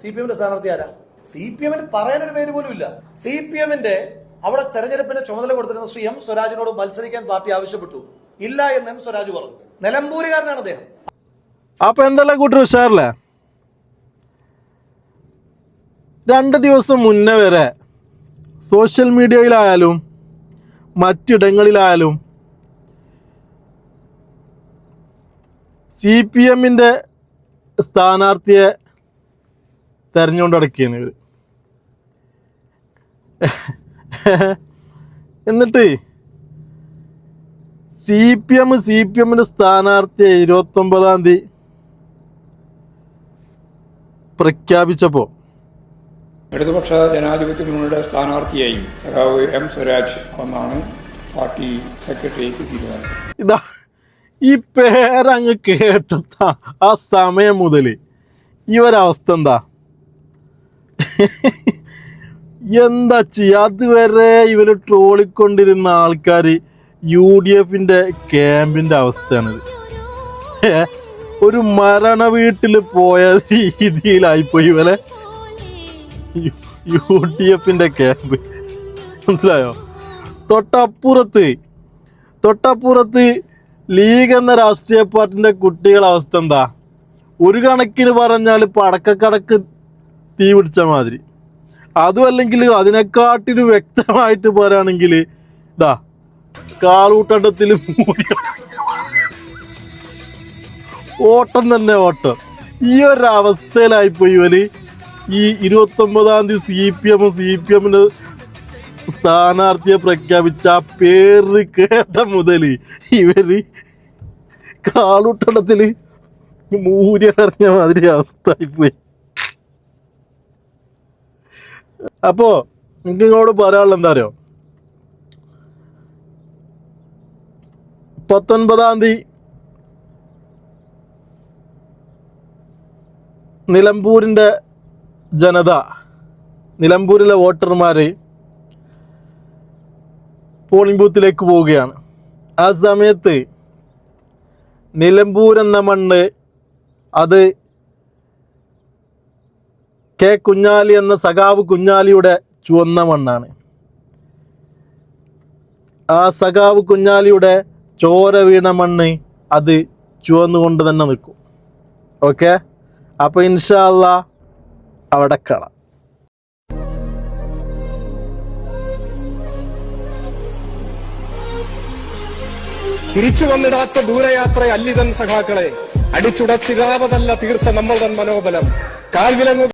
C P എമ്മിന്റെ സ്ഥാനാർത്ഥി ആരാ? സി പി എമ്മിന് പറയാനൊരു പേര് പോലും ഇല്ല. സി പി എമ്മിന്റെ അവിടെ തെരഞ്ഞെടുപ്പിന്റെ ചുമതല കൊടുത്തിരുന്ന ശ്രീ എം സ്വരാജിനോട് മത്സരിക്കാൻ പാർട്ടി ആവശ്യപ്പെട്ടു. ഇല്ല എന്ന് എം സ്വരാജ് പറഞ്ഞു. നിലമ്പൂരുകാരനാണ് അദ്ദേഹം. അപ്പൊ എന്തെല്ലാം കൂട്ടർ ഉഷാറില്ല? രണ്ട് ദിവസം മുന്നേ വരെ സോഷ്യൽ മീഡിയയിലായാലും മറ്റിടങ്ങളിലായാലും സി പി എമ്മിന്റെ സ്ഥാനാർത്ഥിയെ തെരഞ്ഞുകൊണ്ട് അടക്കിയാണ് ഇവർ എന്നിട്ട് C P M C P എമ്മിന്റെ സ്ഥാനാർത്ഥിയെ ഇരുപത്തൊമ്പതാം തീയതി പ്രഖ്യാപിച്ചപ്പോൾ ഇടതുപക്ഷ ജനാധിപത്യ മുന്നണിയുടെ സ്ഥാനാർത്ഥിയായി സഖാവ് എം സ്വരാജ് ഒന്നാണ് പാർട്ടി സെക്രട്ടറിയേറ്റ് തീരുമാനിച്ചത്. ഇതാ ഈ പേരങ്ങ് കേട്ടത്ത ആ സമയം മുതൽ ഈ ഒരവസ്ഥ എന്താ? എന്താ ചെയ്യുക അതുവരെ ഇവർ ട്രോളിക്കൊണ്ടിരുന്ന ആൾക്കാർ യു ഡി എഫിന്റെ ക്യാമ്പിന്റെ അവസ്ഥയാണിത്. ഒരു മരണ വീട്ടിൽ പോയ രീതിയിലായിപ്പോയി ഇവരെ. യു ഡി എഫിന്റെ ക്യാമ്പ്. മനസ്സിലായോ? തൊട്ടപ്പുറത്ത് തൊട്ടപ്പുറത്ത് ലീഗ് എന്ന രാഷ്ട്രീയ പാർട്ടിന്റെ കുട്ടികളുടെ അവസ്ഥ എന്താ? ഒരു കണക്കിന് പറഞ്ഞാൽ പടക്കക്കടക്ക് തീ പിടിച്ച മാതിരി. അതും അല്ലെങ്കിൽ അതിനെക്കാട്ടിലും വ്യക്തമായിട്ട് പറയുകയാണെങ്കിൽ ഇതാ കാളൂട്ടണ്ടത്തിൽ മൂടി ഓട്ടം തന്നെ ഓട്ടം. ഈ ഒരു അവസ്ഥയിലായിപ്പോയി ഇവർ. ഈ ഇരുപത്തൊമ്പതാം തീയതി C P M C P എമ്മിന് സ്ഥാനാർത്ഥിയെ പ്രഖ്യാപിച്ച ആ പേര് കേട്ട മുതൽ ഇവർ കാളുട്ടണത്തിൽ മൂര്യറിഞ്ഞ മാതിരി അവസ്ഥയായിപ്പോയി അപ്പോ എനിക്ക് ഇങ്ങോട്ട് പറയാനുള്ള എന്താ അറിയോ? പത്തൊൻപതാം തീയതി നിലമ്പൂരിന്റെ ജനത നിലമ്പൂരിലെ വോട്ടർമാർ പോളിംഗ് ബൂത്തിലേക്ക് പോവുകയാണ്. ആ സമയത്ത് നിലമ്പൂർ എന്ന മണ്ണ് അത് കെ കുഞ്ഞാലി എന്ന സഖാവ് കുഞ്ഞാലിയുടെ ചുവന്ന മണ്ണാണ്. ആ സഖാവ് കുഞ്ഞാലിയുടെ ചോര വീണ മണ്ണ് അത് ചുവന്നുകൊണ്ട് തന്നെ നിൽക്കും. ഓക്കെ? അപ്പോൾ ഇൻഷാല്ല അവിടെ കാണാം. തിരിച്ചു വന്നിടാത്ത ദൂരയാത്ര അല്ലിതൻ സഖാക്കളെ. അടിച്ചുടച്ചിരാവതല്ല തീർച്ച നമ്മളുടെ മനോബലം. കാൽവിലങ്ങു